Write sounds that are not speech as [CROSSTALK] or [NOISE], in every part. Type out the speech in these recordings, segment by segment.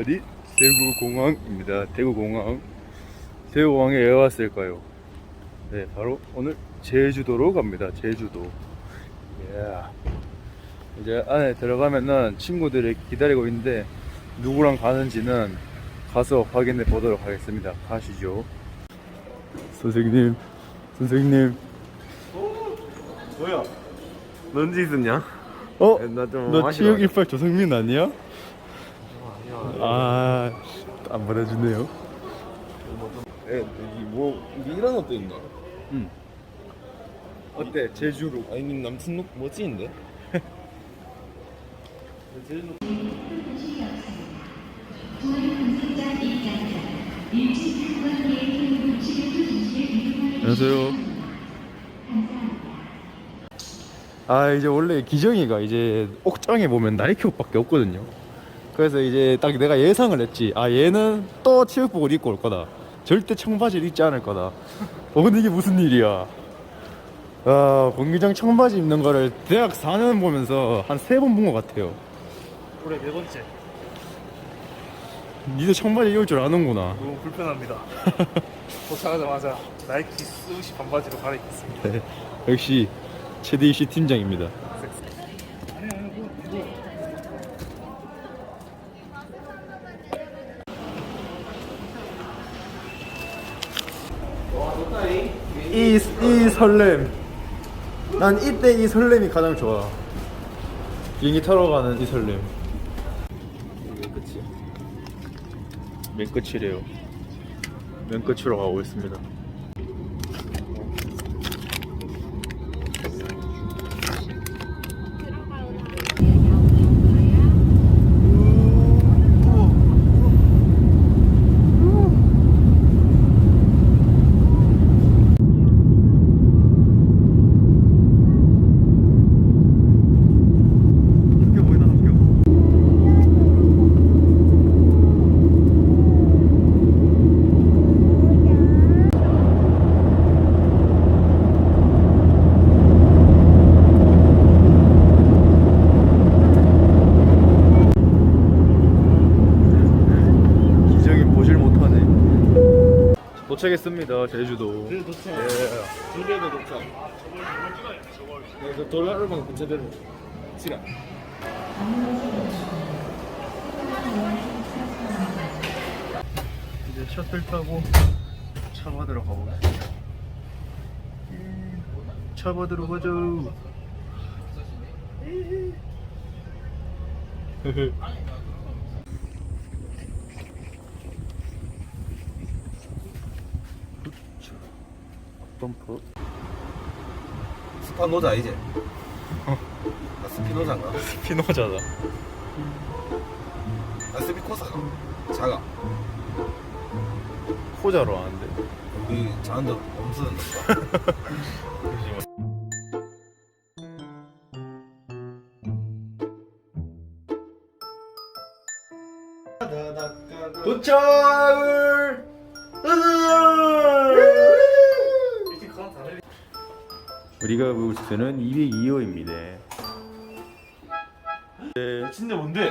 어디? 대구공항입니다. 대구공항. 대구공항에 왜 왔을까요? 네, 바로 오늘 제주도로 갑니다. 제주도. 예. 이제 안에 들어가면은 친구들이 기다리고 있는데 누구랑 가는지는 가서 확인해 보도록 하겠습니다. 가시죠. 선생님, 선생님. 뭐야? 넌지 있었냐? 어? 나 좀 너 체육 일팔 조성민 아니야? 아, 안 받아주네요. 에, 뭐 이런 것도 있나? 응. 어때? 제주로. 아니 님 남친 룩 멋지는데? [LAUGHS] 안녕하세요. 아 이제 원래 기정이가 이제 옥장에 보면 나이키 옷밖에 없거든요. 그래서 이제 딱 내가 예상을 했지. 아 얘는 또 체육복을 입고 올 거다. 절대 청바지를 입지 않을 거다. 어 근데 이게 무슨 일이야? 아 공기장 청바지 입는 거를 대학 4년 보면서 한 세 번 본 것 같아요. 올해 네 번째. 니도 청바지 입을 줄 아는구나. 너무 불편합니다. [LAUGHS] 도착하자마자 나이키 스우시 반바지로 갈아입겠습니다. 네, 역시 최대희 씨 팀장입니다. 이, 이 설렘. 난 이때 이 설렘이 가장 좋아. 비행기 타러 가는 이 설렘. 이게 끝이야. 맨 끝이래요. 맨 끝으로 가고 있습니다. 학교 보이나 학교. 기정이 보질 못하네. 도착했습니다 제주도. 그래 도착 예. 두개도 도착 그래서 돌아르방 근처대로 치라 이제 셔틀 타고 차 받으러 가보겠습니다. 차 받으러 가죠. [LAUGHS] [LAUGHS] 점프. 스파노자 이제 아 스피노자인가? 피노자다. 아 스피코사가 자가 코자로 하는데. 이 자한테 없어졌다 도착 우리가 볼 수는 202호입니다. 네. 진짜 뭔데?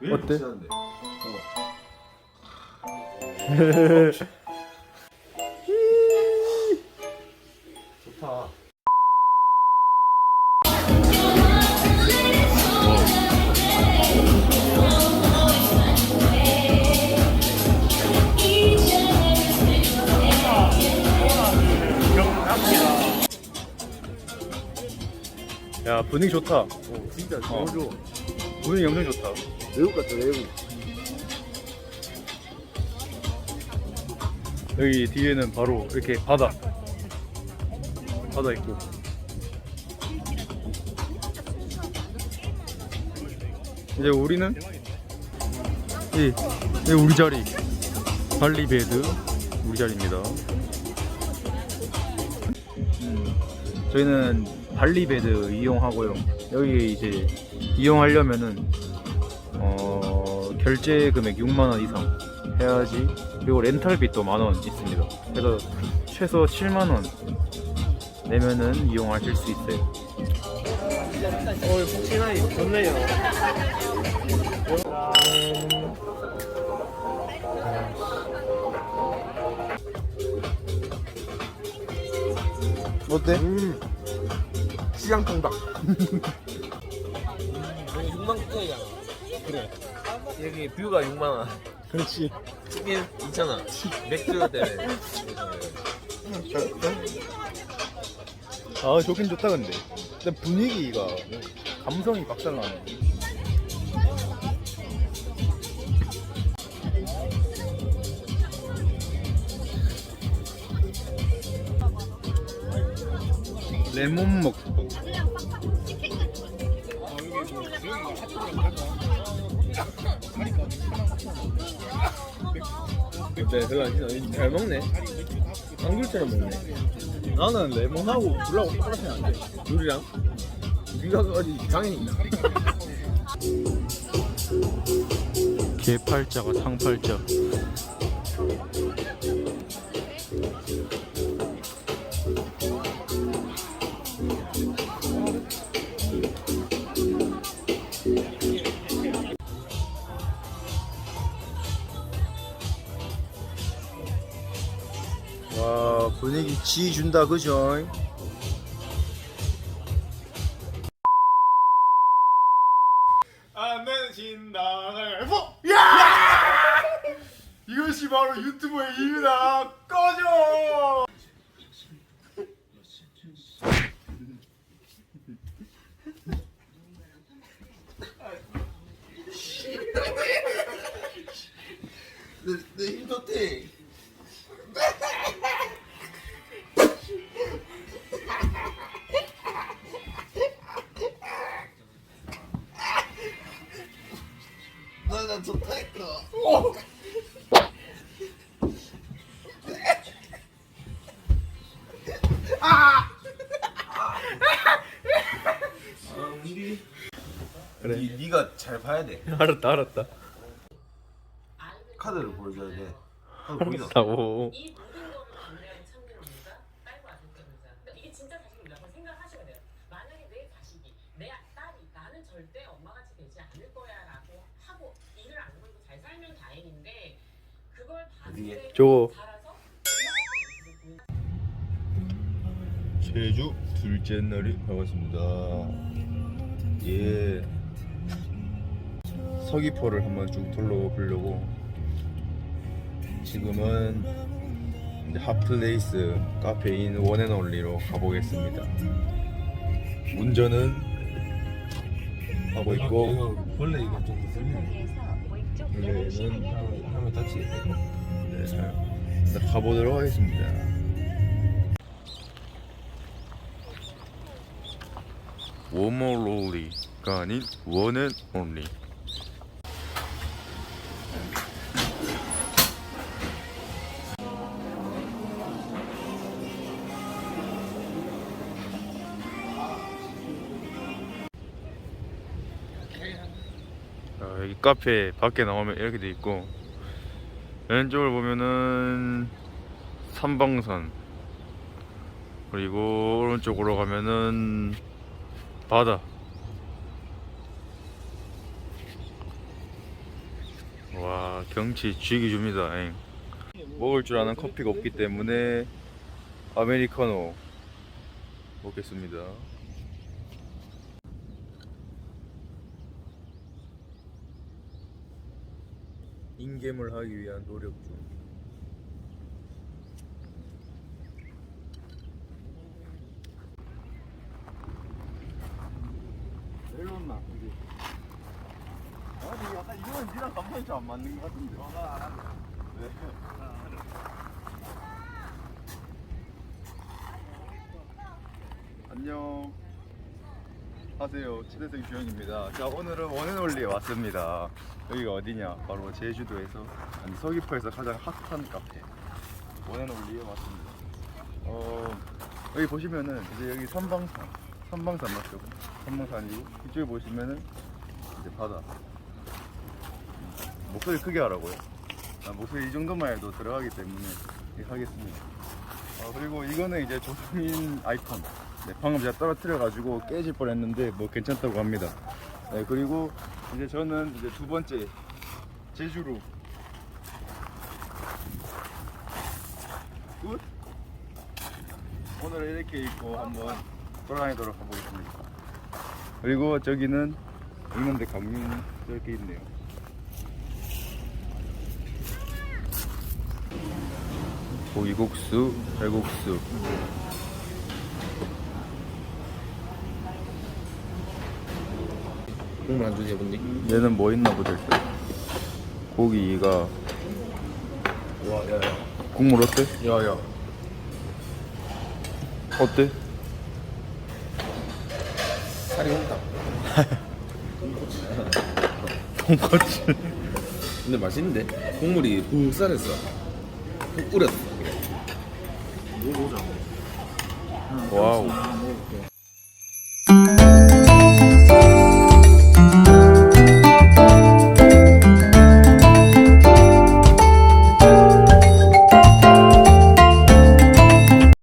왜 어때? 친한데? 좋 [LAUGHS] 분위기 좋다. 어, 진짜 어. 너무 좋아 분위기 엄청 좋다. 외국 같아 외국 여기 뒤에는 바로 이렇게 바다. 바다 있고. 이제 우리는 이, 이 우리 자리 발리 베드 우리 자리입니다. 음, 저희는 발리 베드 이용하고요. 여기 이제 이용하려면은 어, 결제 금액 6만 원 이상 해야지. 그리고 렌탈비도 만원 있습니다. 그래서 최소 7만 원 내면은 이용하실 수 있어요. 오늘 폭신하니 좋네요. 어때? 음. 시장통닭. 여기 6만 9천이잖아. 그래. 여기 뷰가 6만 원. 그렇지. 치킨 2천 원. 맥주 때문에. 아 좋긴 좋다 근데. 근데 분위기가 감성이 박살나네. 레몬 먹고. 네, 별로 안 싫어. 잘 먹네. 안굴처럼 먹네. 나는 레몬하고 불하고 똑같이 안 돼. 물이랑? 네가 어디 장애인 있나? 개팔자가 상팔자. 분위기 지 준다 그죠? 안 신당을 해보! 야! 이것이 바로 유튜버의 이유다. 꺼져! [LAUGHS] 그래. 니, 네가 잘 봐야 돼. [LAUGHS] 알았다 알았다. 카드를 보여줘야 돼. 카드 보이나? 알았다고. 이 모든 거를 감내하는 참견입니다. 딸과 아들 때문이다. 그러니까 이게 진짜 자식입니다. 그걸 생각하셔야 돼요. 만약에 내 자식이 내 딸이 나는 절대 엄마같이 되지 않을 거야라고 하고 일을 안 걸고 잘 살면 다행인데 그걸 어디에? 봤을 때 저거 자라서 제주 둘째 날이 반갑습니다. 예. 서귀포를 한번 쭉 둘러보려고 지금은 핫플레이스 카페인 원앤올리로 가보겠습니다. 운전은 하고 있고 원래 이거 좀 원래는 하면 다치. 네, 일단 가보도록 하겠습니다. 워머롤리가 아닌 원앤온리. 카페 밖에 나오면 이렇게 돼 있고 왼쪽을 보면은 삼방산 그리고 오른쪽으로 가면은 바다 와 경치 쥐기 줍니다 엥. 먹을 줄 아는 커피가 없기 때문에 아메리카노 먹겠습니다 인겜을 하기 위한 노력 중. 내려온나? 아니 약간 이거는 니랑 간판이 좀 안 맞는 것 같은데. 네. 안녕 하세요. 치대생 주영입니다. 자 오늘은 원앤올리에 왔습니다. 여기가 어디냐? 바로 제주도에서 아니 서귀포에서 가장 핫한 카페. 원앤올리에 왔습니다. 어 여기 보시면은 이제 여기 삼방산. 삼방산 맞죠? 삼방산이고 이쪽에 보시면은 이제 바다. 목소리 크게 하라고요? 아, 목소리 이 정도만 해도 들어가기 때문에 하겠습니다. 아, 그리고 이거는 이제 조수민 아이콘. 네, 방금 제가 떨어뜨려가지고 깨질 뻔했는데 뭐 괜찮다고 합니다. 네, 그리고 이제 저는 이제 두 번째 제주로. 끝? 오늘 이렇게 입고 한번 돌아다니도록 해보겠습니다. 그리고 저기는 있는데 감명 저렇게 있네요. 고기국수, 칼국수 국물 안 주지 본님? 얘는 뭐 있나 보자 일단 고기가. 와 야 야. 국물 어때? 야 야. 어때? 살이 온다 돈까스 [LAUGHS] 근데 맛있는데? 국물이 푹 살았어. 푹 끓였어. 와우. 먹어볼게